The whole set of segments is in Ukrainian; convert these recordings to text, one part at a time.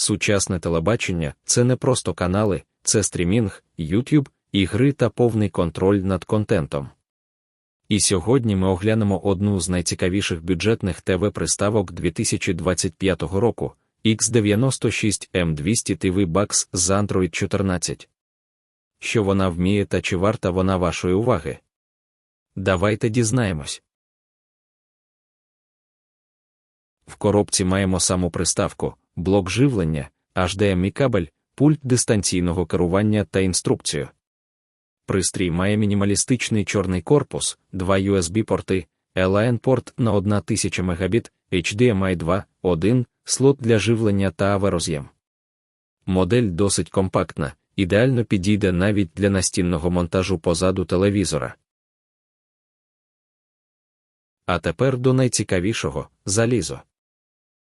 Сучасне телебачення це не просто канали, це стрімінг, YouTube, ігри та повний контроль над контентом. І сьогодні ми оглянемо одну з найцікавіших бюджетних ТВ-приставок 2025 року X96M200 TV Bucks з Android 14. Що вона вміє та чи варта вона вашої уваги? Давайте дізнаємось. В коробці маємо саму приставку, блок живлення, HDMI кабель, пульт дистанційного керування та інструкцію. Пристрій має мінімалістичний чорний корпус, два USB-порти, LAN-порт на 1000 Мбіт, HDMI 2, 1, слот для живлення та авероз'єм. Модель досить компактна, ідеально підійде навіть для настінного монтажу позаду телевізора. А тепер до найцікавішого залізо.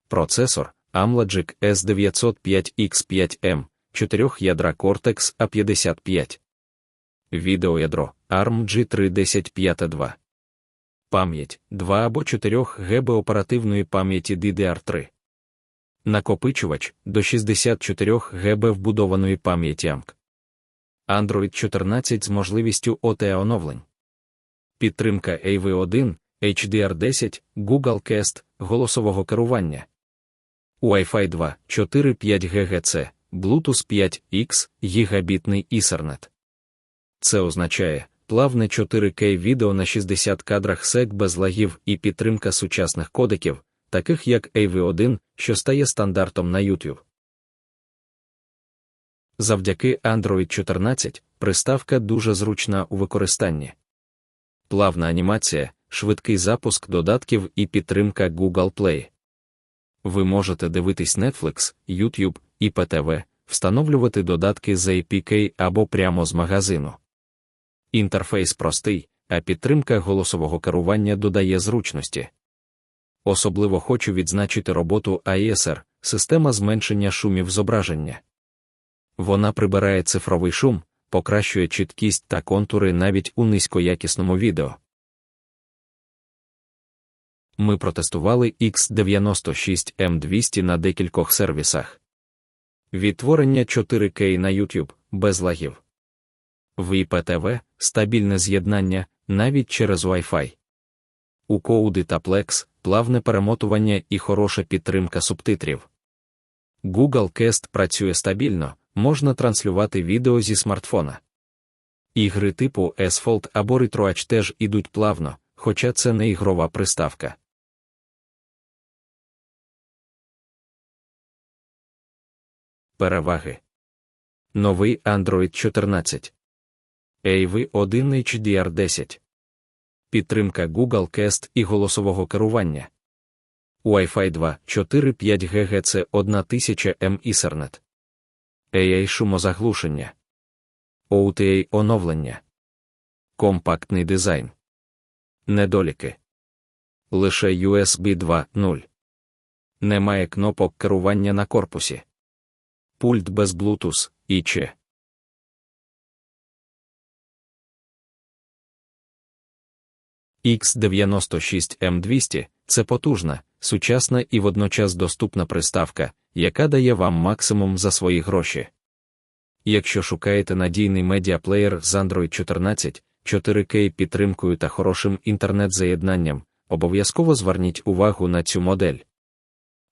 Процесор Amlogic S905X5M, 4 ядра Cortex A55. Відеоядро ARM G31052. Пам'ять 2 або 4 ГБ оперативної пам'яті DDR3. Накопичувач до 64 ГБ вбудованої пам'яті AMC. Android 14 з можливістю OTA оновлень. Підтримка AV1, HDR10, Google Cast, голосового керування. Wi-Fi 2, 4-5 ГГц, Bluetooth 5X, гігабітний Ethernet. Це означає плавне 4К відео на 60 кадрах сек без лагів і підтримка сучасних кодеків, таких як AV1, що стає стандартом на YouTube. Завдяки Android 14 приставка дуже зручна у використанні. Плавна анімація, швидкий запуск додатків і підтримка Google Play. Ви можете дивитись Netflix, YouTube, IPTV, встановлювати додатки з APK або прямо з магазину. Інтерфейс простий, а підтримка голосового керування додає зручності. Особливо хочу відзначити роботу AESR, система зменшення шумів зображення. Вона прибирає цифровий шум, покращує чіткість та контури навіть у низькоякісному відео. Ми протестували X96M200 на декількох сервісах. Відтворення 4К на YouTube без лагів. В IPTV стабільне з'єднання навіть через Wi-Fi. У коуди та Plex плавне перемотування і хороша підтримка субтитрів. Google Cast працює стабільно, можна транслювати відео зі смартфона. Ігри типу Asphalt або RetroAge теж ідуть плавно, хоча це не ігрова приставка. Переваги. Новий Android 14. AV1 HDR10. Підтримка Google Cast і голосового керування. Wi-Fi 2 4-5 ГГц 1000 М Ethernet. AI шумозаглушення. OTA оновлення. Компактний дизайн. Недоліки. Лише USB 2.0. Немає кнопок керування на корпусі. Пульт без Bluetooth і чи. X96M200 це потужна, сучасна і водночас доступна приставка, яка дає вам максимум за свої гроші. Якщо шукаєте надійний медіаплеєр з Android 14, 4К підтримкою та хорошим інтернет-заєднанням, обов'язково зверніть увагу на цю модель.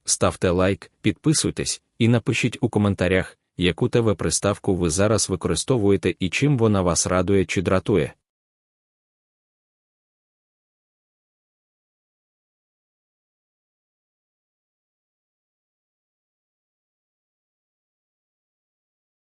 Ставте лайк, підписуйтесь і напишіть у коментарях, яку ТВ-приставку ви зараз використовуєте і чим вона вас радує чи дратує.